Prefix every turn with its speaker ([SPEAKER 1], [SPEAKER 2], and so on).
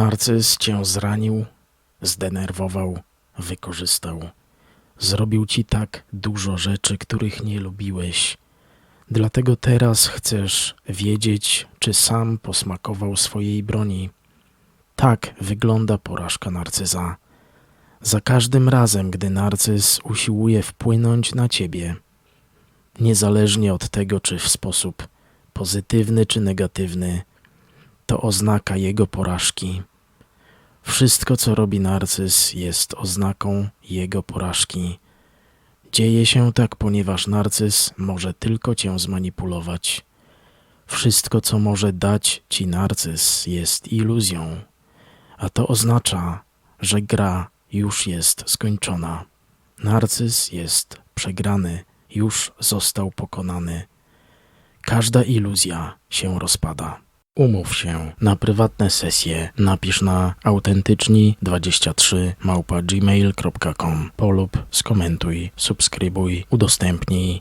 [SPEAKER 1] Narcyz cię zranił, zdenerwował, wykorzystał. Zrobił ci tak dużo rzeczy, których nie lubiłeś. Dlatego teraz chcesz wiedzieć, czy sam posmakował swojej broni. Tak wygląda porażka narcyza. Za każdym razem, gdy narcyz usiłuje wpłynąć na ciebie, niezależnie od tego, czy w sposób pozytywny czy negatywny, to oznaka jego porażki. Wszystko, co robi narcyz, jest oznaką jego porażki. Dzieje się tak, ponieważ narcyz może tylko cię zmanipulować. Wszystko, co może dać ci narcyz, jest iluzją, a to oznacza, że gra już jest skończona. Narcyz jest przegrany, już został pokonany. Każda iluzja się rozpada. Umów się na prywatne sesje. Napisz na autentyczni23 małpa gmail.com polub, skomentuj, subskrybuj, udostępnij